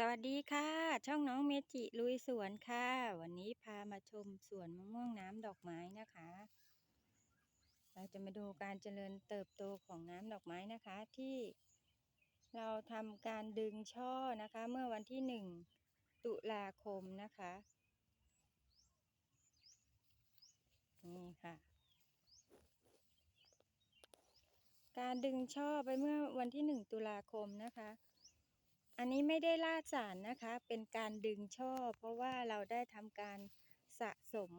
สวัสดีค่ะ ช่องน้องเมจิลุยสวนค่ะ วันนี้พามาชมสวนมะม่วงน้ำดอกไม้นะคะ เราจะมาดูการเจริญเติบโตของน้ำดอกไม้นะคะ ที่เราทำการดึงช่อนะคะ เมื่อวันที่หนึ่งตุลาคมนะคะนี่ค่ะ การดึงช่อไปเมื่อวันที่หนึ่งตุลาคมนะคะ อันนี้ไม่ได้ล่าสารนะคะ เป็นการดึงช่อ เพราะว่าเราได้ทำการสะสม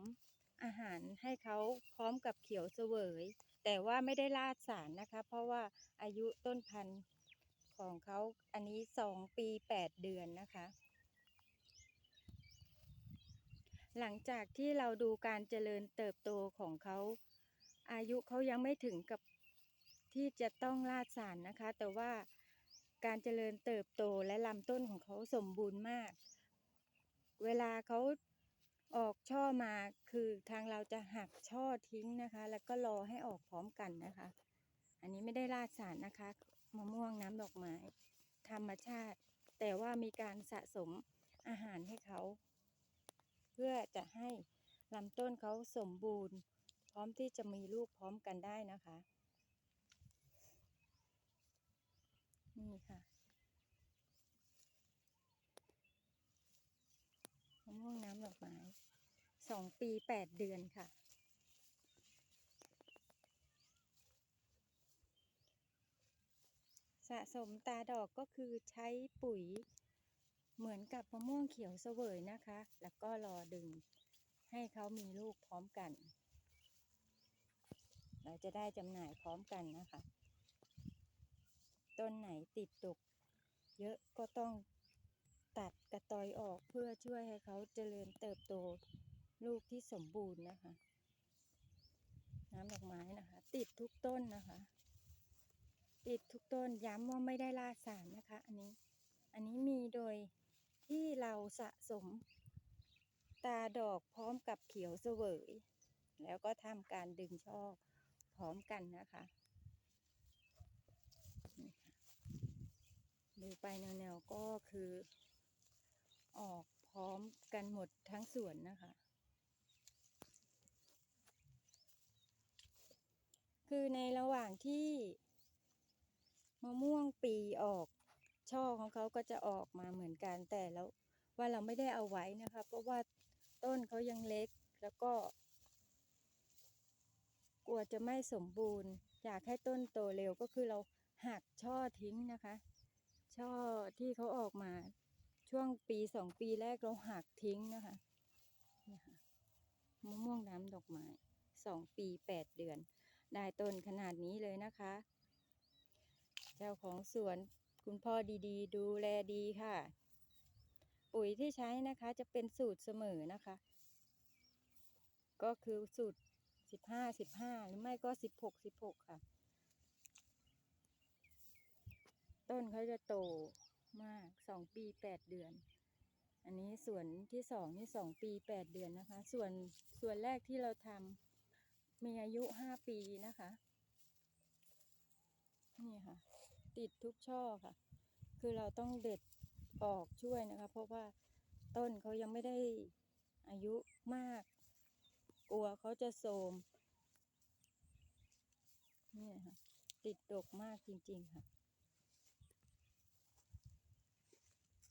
อาหารให้เขาพร้อมกับเขียวเสวย แต่ว่าไม่ได้ล่าสารนะคะ เพราะว่าอายุต้นพันธุ์ของเขาอันนี้สองปีแปดเดือนนะคะ หลังจากที่เราดูการเจริญเติบโตของเขาอายุเขายังไม่ถึงกับที่จะต้องล่าสารนะคะ แต่ว่า การเจริญเติบโตและลำต้นของเขาสมบูรณ์มาก เวลาเขาออกช่อมาคือทางเราจะหักช่อทิ้งนะคะ แล้วก็รอให้ออกพร้อมกันนะคะ อันนี้ไม่ได้ราดสารนะคะมะม่วงน้ำดอกไม้ธรรมชาติ แต่ว่ามีการสะสมอาหารให้เขา เพื่อจะให้ลำต้นเขาสมบูรณ์ พร้อมที่จะมีลูกพร้อมกันได้นะคะ นี่ค่ะมะม่วงน้ำดอกไม้สองปีแปดเดือนค่ะ สะสมตาดอกก็คือใช้ปุ๋ยเหมือนกับมะม่วงเขียวเสวยนะคะ แล้วก็รอดึงให้เขามีลูกพร้อมกัน เราจะได้จำหน่ายพร้อมกันนะคะ ต้นไหนติดตกเยอะก็ต้องตัดกระตอยออกเพื่อช่วยให้เขาเจริญเติบโตลูกที่สมบูรณ์นะคะ น้ำดอกไม้นะคะ ติดทุกต้นนะคะ ติดทุกต้นย้ำว่าไม่ได้ล่าสารนะคะ อันนี้อันนี้มีโดยที่เราสะสม ตาดอกพร้อมกับเขียวเสวย แล้วก็ทำการดึงช่อพร้อมกันนะคะนี่ค่ะ ดูไปแนวๆก็คือ ออกพร้อมกันหมดทั้งสวนนะคะ คือในระหว่างที่มะม่วงปีออกช่อของเขาก็จะออกมาเหมือนกันแต่แล้วว่าเราไม่ได้เอาไว้นะคะ เพราะว่าต้นเขายังเล็กแล้วก็ กลัวจะไม่สมบูรณ์ อยากให้ต้นโตเร็วก็คือเราหักช่อทิ้งนะคะ ช่อที่เขาออกมาช่วงปีสองปีแรกเราหักทิ้งนะคะนี่ค่ะมะม่วงน้ำดอกไม้สองปีแปดเดือน ได้ต้นขนาดนี้เลยนะคะ เจ้าของสวนคุณพ่อดีๆ ดูแลดีค่ะ ปุ๋ยที่ใช้นะคะจะเป็นสูตรเสมอนะคะ ก็คือสูตรสิบห้าสิบห้าหรือไม่ก็สิบหกสิบหกค่ะ ต้นเขาจะโตมากสองปีแปดเดือน อันนี้ส่วนที่สองนี่สองปีแปดเดือนนะคะ ส่วนส่วนแรกที่เราทำมีอายุห้าปีนะคะ นี่ค่ะ ติดทุกช่อค่ะ คือเราต้องเด็ดออกช่วยนะคะ เพราะว่าต้นเขายังไม่ได้อายุมาก กลัวเขาจะโทมนี่ค่ะ ติดดกมากจริง ๆ ค่ะ